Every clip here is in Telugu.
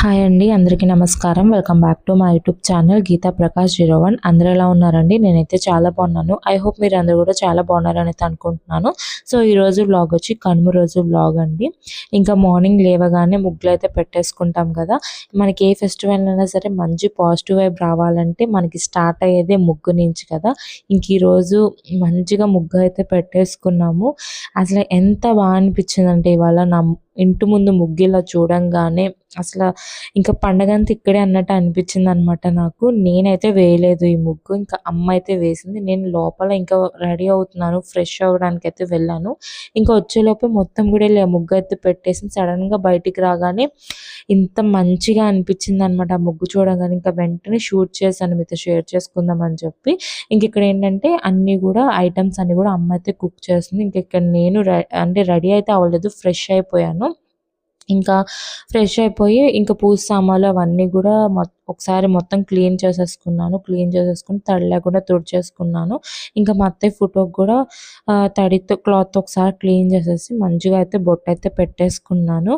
హాయ్ అండి అందరికీ నమస్కారం. వెల్కమ్ బ్యాక్ టు మా YouTube channel Geetha Prakash zero one. అందరూ ఎలా ఉన్నారండి? నేనైతే చాలా బాగున్నాను. ఐ హోప్ మీరు అందరూ కూడా చాలా బాగున్నారని అనుకుంటున్నాను. సో ఈ రోజు బ్లాగ్ వచ్చి కనుమ రోజు బ్లాగ్ అండి. ఇంకా మార్నింగ్ లేవగానే ముగ్గులు అయితే పెట్టేసుకుంటాం కదా. మనకి ఏ ఫెస్టివల్ అయినా సరే మంచి పాజిటివ్ వైబ్ రావాలంటే మనకి స్టార్ట్ అయ్యేదే ముగ్గు నుంచి కదా. ఇంక ఈరోజు మంచిగా ముగ్గు అయితే పెట్టేసుకున్నాము. అసలు ఎంత బాగా అనిపించిందంటే ఇవాళ నా ఇంటి ముందు ముగ్గు ఇలా చూడంగానే అసలు ఇంకా పండగ అంతా ఇక్కడే అన్నట్టు అనిపించింది అనమాట నాకు. నేనైతే వేయలేదు ఈ ముగ్గు ఇంకా అమ్మ అయితే వేసింది. నేను లోపల ఇంకా రెడీ అవుతున్నాను ఫ్రెష్ అవ్వడానికి అయితే వెళ్ళాను. ఇంకా వచ్చేలోపే మొత్తం కూడా ఇలా ముగ్గు అయితే పెట్టేసి సడన్గా బయటికి రాగానే ఇంత మంచిగా అనిపించింది అనమాట ఆ ముగ్గు చూడగానే. ఇంకా వెంటనే షూట్ చేశాను మీతో షేర్ చేసుకుందాం అని చెప్పి. ఇంక ఇక్కడ ఏంటంటే అన్ని కూడా ఐటమ్స్ అన్ని కూడా అమ్మ అయితే కుక్ చేస్తుంది. ఇంక ఇక్కడ నేను అంటే రెడీ అయితే అవ్వలేదు ఫ్రెష్ అయిపోయాను. ఇంకా ఫ్రెష్ అయిపోయి ఇంకా పూజ సామాన్లు అవన్నీ కూడా ఒకసారి మొత్తం క్లీన్ చేసేసుకున్నాను. క్లీన్ చేసేసుకుని తడి లేకుండా తుడిచేసుకున్నాను. ఇంకా మా అత్తయ్య ఫోటోకి కూడా తడితో క్లాత్ ఒకసారి క్లీన్ చేసేసి మంచిగా అయితే బొట్టు అయితే పెట్టేసుకున్నాను.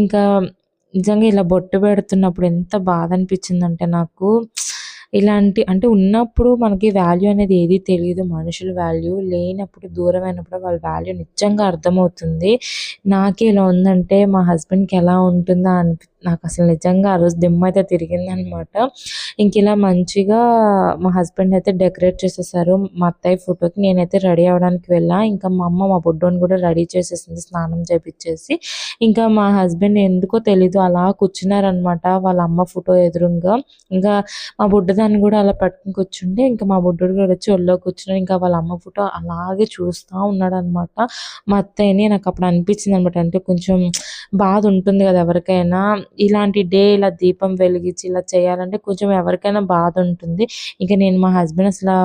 ఇంకా నిజంగా ఇలా బొట్టు పెడుతున్నప్పుడు ఎంత బాధ అనిపించిందంటే నాకు ఇలాంటి అంటే ఉన్నప్పుడు మనకి వాల్యూ అనేది ఏది తెలియదు. మనుషుల వాల్యూ లేనప్పుడు దూరం అయినప్పుడు వాళ్ళ వాల్యూ నిజంగా అర్థమవుతుంది. నాకే ఇలా ఉందంటే మా హస్బెండ్కి ఎలా ఉంటుందా అనిపి నాకు అసలు నిజంగా ఆ రోజు దిమ్మ అయితే తిరిగిందనమాట. ఇంక ఇలా మంచిగా మా హస్బెండ్ అయితే డెకరేట్ చేసేసారు. మా అత్తయ్య ఫోటోకి నేనైతే రెడీ అవ్వడానికి వెళ్ళా. ఇంకా మా అమ్మ మా బుడ్డోని కూడా రెడీ చేసేసింది స్నానం చేపించేసి ఇంకా మా హస్బెండ్ ఎందుకో తెలీదు అలా కూర్చున్నారనమాట వాళ్ళ అమ్మ ఫోటో ఎదురుగా. ఇంకా మా బుడ్డదాన్ని కూడా అలా పట్టుకుని కూర్చుంటే ఇంకా మా బుడ్డోడు కూడా వచ్చి ఒళ్ళో కూర్చున్నాడు. ఇంకా వాళ్ళ అమ్మ ఫోటో అలాగే చూస్తూ ఉన్నాడు అనమాట మా అత్తయ్యని నాకు అప్పుడు అనిపించింది అనమాట అంటే కొంచెం బాధ ఉంటుంది కదా ఎవరికైనా. ఇలాంటి డే ఇలా దీపం వెలిగించి ఇలా చేయాలంటే కొంచెం ఎవరికైనా బాధ ఉంటుంది. ఇంకా నేను మా హస్బెండ్ అసలు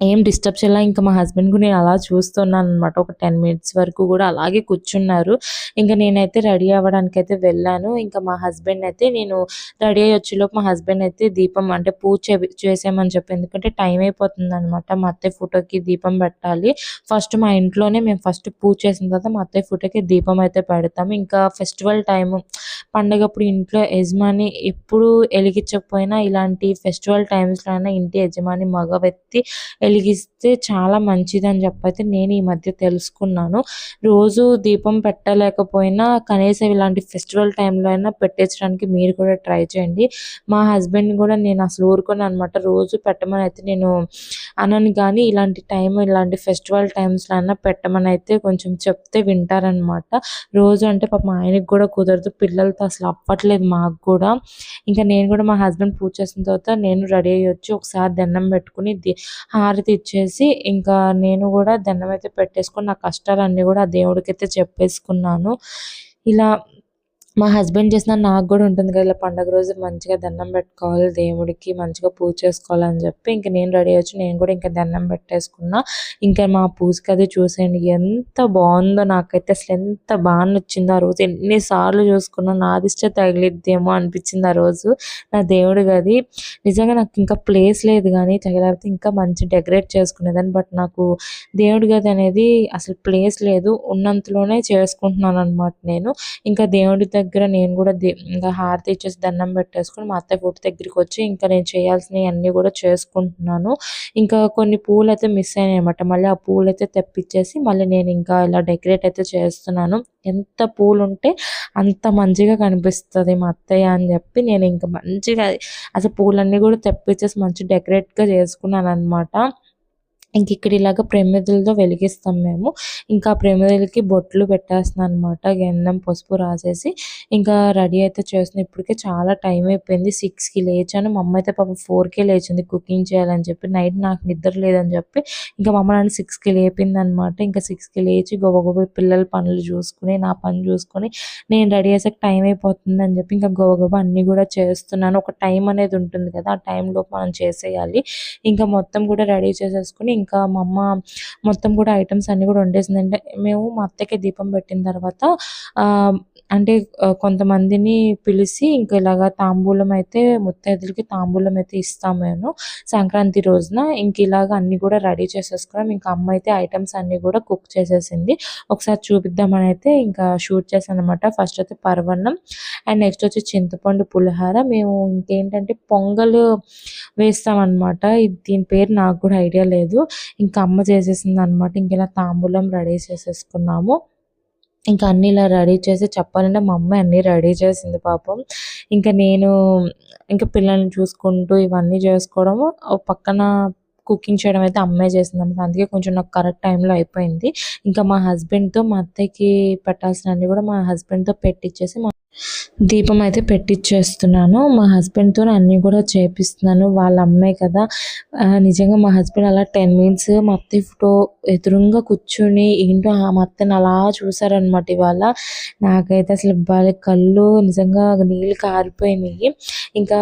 ఏం డిస్టర్బ్ చేయాల. ఇంకా మా హస్బెండ్ కూడా నేను అలా చూస్తున్నాను అనమాట ఒక టెన్ మినిట్స్ వరకు కూడా అలాగే కూర్చున్నారు. ఇంకా నేనైతే రెడీ అవ్వడానికి అయితే వెళ్ళాను. ఇంకా మా హస్బెండ్ అయితే నేను రెడీ అయ్యి వచ్చేలోపు మా హస్బెండ్ అయితే దీపం అంటే పూజ చేసామని చేసేయమని చెప్పి ఎందుకంటే టైం అయిపోతుంది అనమాట మా అత్తయ్య ఫోటోకి దీపం పెట్టాలి. ఫస్ట్ మా ఇంట్లోనే మేము ఫస్ట్ పూజ చేసిన తర్వాత మా అత్తయ్య ఫోటోకి దీపం అయితే పెడతాము ఇంకా ఫెస్టివల్ టైం పండగప్పుడు ఇంట్లో యజమాని ఎప్పుడు వెలిగించకపోయినా ఇలాంటి ఫెస్టివల్ టైమ్స్లో అయినా ఇంటి యజమాని మగ వ్యక్తి వెలిగిస్తే చాలా మంచిదని చెప్పైతే నేను ఈ మధ్య తెలుసుకున్నాను. రోజు దీపం పెట్టలేకపోయినా కనీసం ఇలాంటి ఫెస్టివల్ టైంలో అయినా పెట్టించడానికి మీరు కూడా ట్రై చేయండి. మా హస్బెండ్ కూడా నేను అసలు ఊరుకొని అనమాట. రోజు పెట్టమని అయితే నేను అనను కానీ ఇలాంటి టైం ఇలాంటి ఫెస్టివల్ టైమ్స్లో అయినా పెట్టమని అయితే కొంచెం చెప్తే వింటారనమాట. రోజు అంటే పాప ఆయనకి కూడా కుదరదు పిల్లలతో అసలు అవ్వట్లేదు మాకు కూడా. ఇంకా నేను కూడా మా హస్బెండ్ పూజ చేసిన తర్వాత నేను రెడీ అయ్యి వచ్చి ఒకసారి దండం పెట్టుకుని హార్ హారతి ఇచ్చేసి ఇంకా నేను కూడా దండం అయితే పెట్టేసుకొని నా కష్టాలన్నీ కూడా ఆ దేవుడికి అయితే చెప్పేసుకున్నాను. ఇలా మా హస్బెండ్ చేసిన నాకు కూడా ఉంటుంది కదా ఇలా పండగ రోజు మంచిగా దండం పెట్టుకోవాలి దేవుడికి మంచిగా పూజ చేసుకోవాలని చెప్పి ఇంకా నేను రెడీ వచ్చి నేను కూడా ఇంకా దండం పెట్టేసుకున్నా. ఇంకా మా పూజకి అది చూసేయండి ఎంత బాగుందో నాకైతే అసలు ఎంత బాగా నచ్చిందో ఆ రోజు. ఎన్నిసార్లు చూసుకున్నా నాదిష్ట తగిలిద్దేమో అనిపించింది ఆ రోజు. నా దేవుడి గది నిజంగా నాకు ఇంకా ప్లేస్ లేదు కానీ తగిలితే ఇంకా మంచి డెకరేట్ చేసుకునేదాన్ని బట్ నాకు దేవుడి గది అనేది అసలు ప్లేస్ లేదు ఉన్నంతలోనే చేసుకుంటున్నాను అనమాట నేను. ఇంకా దేవుడి దగ్గర దగ్గర నేను కూడా ఇంకా హారతి ఇచ్చేసి దండం పెట్టేసుకుని మా అత్తయ్య ఫోటో దగ్గరికి వచ్చి ఇంకా నేను చేయాల్సినవి అన్నీ కూడా చేసుకుంటున్నాను. ఇంకా కొన్ని పూలు అయితే మిస్ అయినాయి అనమాట మళ్ళీ ఆ పూలు అయితే తెప్పించేసి మళ్ళీ నేను ఇంకా ఇలా డెకరేట్ అయితే చేస్తున్నాను. ఎంత పూలు ఉంటే అంత మంచిగా కనిపిస్తుంది మా అత్తయ్య అని చెప్పి నేను ఇంకా మంచిగా అసలు పూలన్నీ కూడా తెప్పించేసి మంచి డెకరేట్గా చేసుకున్నాను అనమాట ఇంక ఇక్కడ ఇలాగ ప్రమిదలతో వెలిగిస్తాం మేము. ఇంకా ఆ ప్రమిదలకి బొట్లు పెట్టేస్తున్నాను అనమాట గంధం పసుపు రాసేసి ఇంకా రెడీ అయితే చేస్తున్నాను ఇప్పటికే చాలా టైం అయిపోయింది. సిక్స్కి లేచాను. మా అమ్మ అయితే పాప ఫోర్కే లేచింది కుకింగ్ చేయాలని చెప్పి. నైట్ నాకు నిద్ర లేదని చెప్పి ఇంకా మా అమ్మ నన్ను సిక్స్కి లేపింది అనమాట ఇంకా సిక్స్కి లేచి గొబగొబ పిల్లల పనులు చూసుకుని నా పని చూసుకుని నేను రెడీ చేసాక టైం అయిపోతుంది అని చెప్పి ఇంకా గొబగొబ అన్నీ కూడా చేస్తున్నాను. ఒక టైం అనేది ఉంటుంది కదా ఆ టైంలో మనం చేసేయాలి. ఇంకా మొత్తం కూడా రెడీ చేసేసుకుని ఇంకా మా అమ్మ మొత్తం కూడా ఐటమ్స్ అన్నీ కూడా వండేసింది. అంటే మేము మా అత్తకి దీపం పెట్టిన తర్వాత అంటే కొంతమందిని పిలిచి ఇంకా ఇలాగా తాంబూలం అయితే ముత్తైదులకి తాంబూలం అయితే ఇస్తాం మేము సంక్రాంతి రోజున. ఇంక ఇలాగ అన్ని కూడా రెడీ చేసేసుకున్నాం. ఇంకా అమ్మ అయితే ఐటమ్స్ అన్ని కూడా కుక్ చేసేసింది. ఒకసారి చూపిద్దామని అయితే ఇంకా షూట్ చేశాను అనమాట ఫస్ట్ అయితే పరవన్నం అండ్ నెక్స్ట్ వచ్చి చింతపండు పులిహార. మేము ఇంకేంటంటే పొంగల్ వేస్తాం దీని పేరు నాకు కూడా ఐడియా లేదు. ఇంకా అమ్మ చేసేసింది అనమాట ఇంక ఇలా తాంబూలం రెడీ చేసేసుకున్నాము. ఇంకా అన్ని ఇలా రెడీ చేసి చెప్పాలంటే మా అమ్మ అన్ని రెడీ చేసింది పాపం. ఇంకా నేను ఇంకా పిల్లల్ని చూసుకుంటూ ఇవన్నీ చేసుకోవడము. పక్కన కుకింగ్ చేయడం అయితే అమ్మే చేసింది అనమాట అందుకే కొంచెం నాకు కరెక్ట్ టైంలో అయిపోయింది. ఇంకా మా హస్బెండ్తో మా అత్తయ్యకి పెట్టాల్సినవన్నీ కూడా మా హస్బెండ్తో పెట్టించేసి మా దీపం అయితే పెట్టించేస్తున్నాను మా హస్బెండ్తో అన్నీ కూడా చేపిస్తున్నాను. వాళ్ళ అమ్మాయి కదా. నిజంగా మా హస్బెండ్ అలా టెన్ మినిట్స్ మా అత్తయ్య ఫోటో ఎదురుగా కూర్చుని ఏంటో ఆ మా అత్తని అలా చూసారనమాట ఇవాళ. నాకైతే అసలు వాళ్ళ కళ్ళు నిజంగా నీళ్ళు కారిపోయినాయి. ఇంకా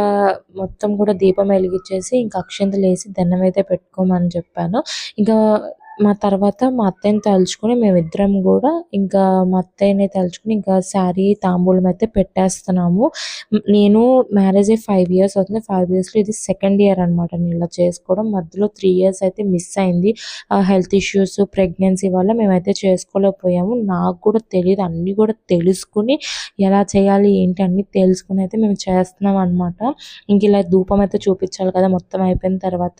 మొత్తం కూడా దీపం వెలిగించేసి ఇంకా అక్షంతలు వేసి దండం అయితే పెట్టుకోమని చెప్పాను. ఇంకా మా తర్వాత మా అత్తయ్యని తలుచుకుని మేమిద్దరం కూడా ఇంకా మా అత్తయ్యని తలుచుకుని ఇంకా శారీ తాంబూలం అయితే పెట్టేస్తున్నాము. నేను మ్యారేజ్ అయ్యి ఫైవ్ ఇయర్స్ అవుతుంది. ఫైవ్ ఇయర్స్లో ఇది సెకండ్ ఇయర్ అనమాట నేను ఇలా చేసుకోవడం. మధ్యలో త్రీ ఇయర్స్ అయితే మిస్ అయింది. హెల్త్ ఇష్యూస్ ప్రెగ్నెన్సీ వల్ల మేమైతే చేసుకోలేకపోయాము. నాకు కూడా తెలియదు. అన్నీ కూడా తెలుసుకుని ఎలా చేయాలి ఏంటి అన్నీ తెలుసుకుని అయితే మేము చేస్తున్నాం అనమాట ఇంక ఇలా ధూపం అయితే చూపించాలి కదా మొత్తం అయిపోయిన తర్వాత.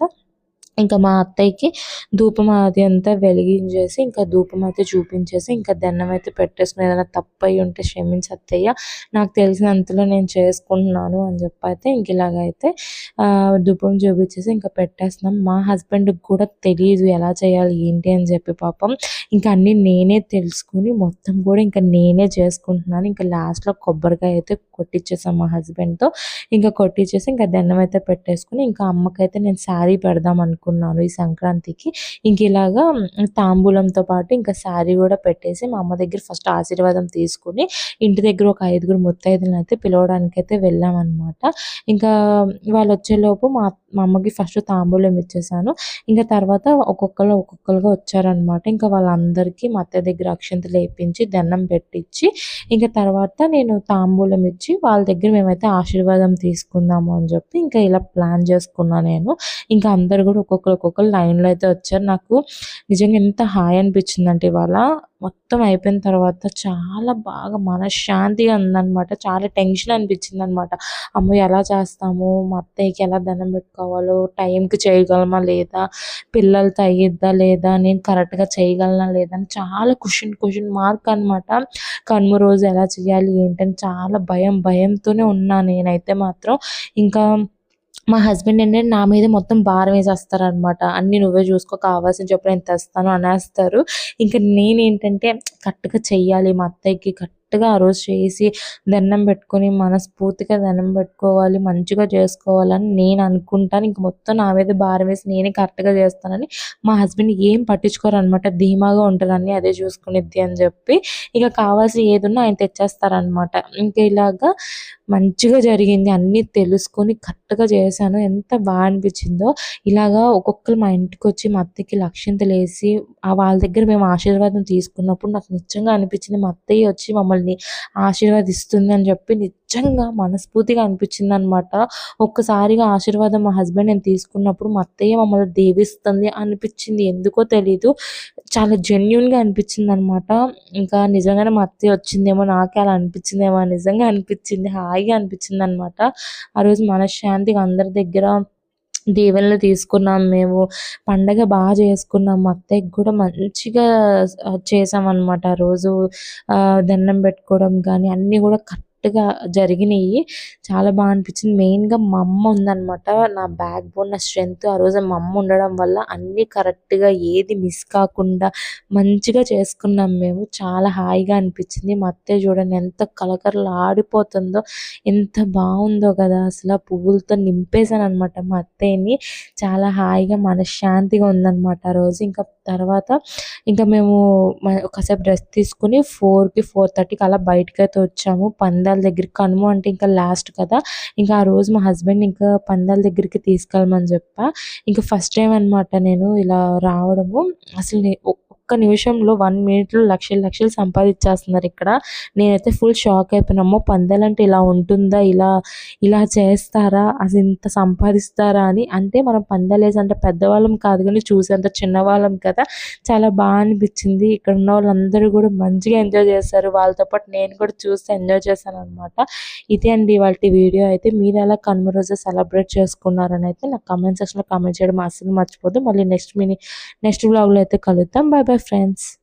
ఇంకా మా అత్తయ్యకి ధూపం అది అంతా వెలిగించేసి ఇంకా ధూపం అయితే చూపించేసి ఇంకా దండం అయితే పెట్టేసుకుని ఏదైనా తప్పు అయి ఉంటే క్షమించి అత్తయ్య. నాకు తెలిసినంతలో నేను చేసుకుంటున్నాను అని చెప్పి అయితే ఇంక ఇలాగైతే ధూపం చూపించేసి ఇంకా పెట్టేస్తున్నాం. మా హస్బెండ్కి కూడా తెలియదు ఎలా చేయాలి ఏంటి అని చెప్పి పాపం. ఇంకా అన్నీ నేనే తెలుసుకుని మొత్తం కూడా ఇంకా నేనే చేసుకుంటున్నాను. ఇంకా లాస్ట్లో కొబ్బరికాయ అయితే కొట్టించేసాం మా హస్బెండ్తో ఇంకా కొట్టించేసి ఇంకా దండం అయితే పెట్టేసుకుని ఇంకా అమ్మకైతే నేను శారీ పెడదాం అనుకున్నాను ఈ సంక్రాంతికి. ఇంక ఇలాగా తాంబూలంతో పాటు ఇంకా శారీ కూడా పెట్టేసి మా అమ్మ దగ్గర ఫస్ట్ ఆశీర్వాదం తీసుకుని ఇంటి దగ్గర ఒక ఐదుగురు ముత్తైదులను అయితే పిలవడానికి అయితే వెళ్ళామన్నమాట. ఇంకా వాళ్ళు వచ్చేలోపు మా మా అమ్మకి ఫస్ట్ తాంబూలం ఇచ్చేసాను. ఇంకా తర్వాత ఒక్కొక్కరు ఒక్కొక్కరుగా వచ్చారనమాట. ఇంకా వాళ్ళందరికీ మా అత్తయ్య దగ్గర అక్షంతలు వేయించి దండం పెట్టించి ఇంకా తర్వాత నేను తాంబూలం ఇచ్చి వాళ్ళ దగ్గర మేమైతే ఆశీర్వాదం తీసుకుందాము అని చెప్పి ఇంకా ఇలా ప్లాన్ చేసుకున్నా నేను. ఇంకా అందరు కూడా ఒక్కొక్కరు ఒక్కొక్కరు లైన్లో అయితే వచ్చారు. నాకు నిజంగా ఎంత హాయ్ అనిపించిందంటే ఇవాళ మొత్తం అయిపోయిన తర్వాత చాలా బాగా మనశ్శాంతిగా ఉందన్నమాట. చాలా టెన్షన్ అనిపించింది అనమాట అమ్మో ఎలా చేస్తాము? మా అత్తయ్యకి ఎలా దండం పెట్టుకోవాలో? టైంకి చేయగలమా లేదా? పిల్లలతో అయ్యిద్దా లేదా? నేను కరెక్ట్గా చేయగలనా లేదా? అని చాలా క్వశ్చన్ క్వశ్చన్ మార్క్ అనమాట కనుమ రోజు ఎలా చేయాలి ఏంటని చాలా భయం భయంతోనే ఉన్నా నేనైతే మాత్రం. ఇంకా మా హస్బెండ్ ఏంటంటే నా మీద మొత్తం భారం వేసేస్తారు అనమాట అన్ని నువ్వే చూసుకో కావాల్సిన చెప్పు ఎంత తెస్తాను అనేస్తారు. ఇంకా నేనేంటంటే కరెక్ట్గా చెయ్యాలి మా అత్తయ్యకి కరెక్ట్గా ఆ రోజు చేసి దండం పెట్టుకొని మనస్ఫూర్తిగా దండం పెట్టుకోవాలి మంచిగా చేసుకోవాలని నేను అనుకుంటాను. ఇంక మొత్తం నా మీద భారం వేసి నేనే కరెక్ట్గా చేస్తానని మా హస్బెండ్ ఏం పట్టించుకోరు అనమాట ధీమాగా ఉంటారని అదే చూసుకునిద్ది అని చెప్పి ఇక కావాల్సిన ఏదున్నా ఆయన తెచ్చేస్తారనమాట ఇంకా ఇలాగా మంచిగా జరిగింది. అన్నీ తెలుసుకొని కరెక్ట్గా చేశాను. ఎంత బాగా అనిపించిందో. ఇలాగా ఒక్కొక్కరు మా ఇంటికి వచ్చి మా అత్తకి లక్ష్యం తెలిసి ఆ వాళ్ళ దగ్గర మేము ఆశీర్వాదం తీసుకున్నప్పుడు నాకు నిజంగా అనిపించింది. మా అత్తయ్య వచ్చి మమ్మల్ని ఆశీర్వదిస్తుంది. అని చెప్పి నిజంగా మనస్ఫూర్తిగా అనిపించింది అనమాట ఒక్కసారిగా ఆశీర్వాదం మా హస్బెండ్ నేను తీసుకున్నప్పుడు మా అత్తయ్య మమ్మల్ని దీవిస్తుంది అనిపించింది. ఎందుకో తెలీదు. చాలా జెన్యున్గా అనిపించింది అనమాట ఇంకా నిజంగానే మా అత్తయ్య వచ్చిందేమో నాకే అలా అనిపించిందేమో నిజంగా అనిపించింది. హాయిగా అనిపించింది అనమాట ఆ రోజు మనశ్శాంతిగా అందరి దగ్గర దీవెనలు తీసుకున్నాం మేము. పండగ బాగా చేసుకున్నాం. అత్తయ్యకి కూడా మంచిగా చేసాం చేసామన్నమాట రోజు ఆ, దండం పెట్టుకోవడం కానీ అన్నీ కూడా కరెక్ట్గా జరిగినాయి. చాలా బాగా అనిపించింది మెయిన్గా మా అమ్మ ఉందనమాట నా బ్యాక్ బోన్ నా స్ట్రెంగ్త్ ఆ రోజు మా అమ్మ ఉండడం వల్ల అన్నీ కరెక్ట్గా ఏది మిస్ కాకుండా మంచిగా చేసుకున్నాం మేము. చాలా హాయిగా అనిపించింది మా అత్తయ్య చూడండి ఎంత కలకరలు ఆడిపోతుందో ఎంత బాగుందో కదా! అసలు పువ్వులతో నింపేశాను అనమాట మా అత్తయ్యని. చాలా హాయిగా మనశ్శాంతిగా ఉందన్నమాట ఆ రోజు. ఇంకా తర్వాత ఇంకా మేము ఒకసేపు డ్రెస్ తీసుకుని ఫోర్కి ఫోర్ థర్టీకి అలా బయటకైతే అయితే వచ్చాము. పందాలు పందాల దగ్గర కనుమ అంటే ఇంకా లాస్ట్ కదా. ఇంకా ఆ రోజు మా హస్బెండ్ ఇంకా పందాల దగ్గరికి తీసుకెళ్ళమని చెప్పా. ఇంకా ఫస్ట్ టైం అన్నమాట నేను ఇలా రావడము. అసలు ఒక్క నిమిషంలో వన్ మినిట్లో లక్షలు లక్షలు సంపాదించేస్తున్నారు ఇక్కడ. నేనైతే ఫుల్ షాక్ అయిపోయినామో పందాలంటే ఇలా ఉంటుందా? ఇలా ఇలా చేస్తారా? అది ఇంత సంపాదిస్తారా అని. అంటే మనం పందాలు వేసి అంటే పెద్దవాళ్ళం కాదు కానీ చూసేంత చిన్నవాళ్ళం కదా. చాలా బాగా అనిపించింది. ఇక్కడ ఉన్న వాళ్ళందరూ కూడా మంచిగా ఎంజాయ్ చేశారు. వాళ్ళతో పాటు నేను కూడా చూస్తే ఎంజాయ్ చేశాను అనమాట ఇదే అండి వాళ్ళ వీడియో. అయితే మీరు ఎలా కనుమ రోజు సెలబ్రేట్ చేసుకున్నారని అయితే నాకు కామెంట్ సెక్షన్లో కామెంట్ చేయడం అసలు మర్చిపోదు మళ్ళీ నెక్స్ట్ మినీ నెక్స్ట్ బ్లాగ్లో అయితే కలుద్దాం. Bye bye Bye friends.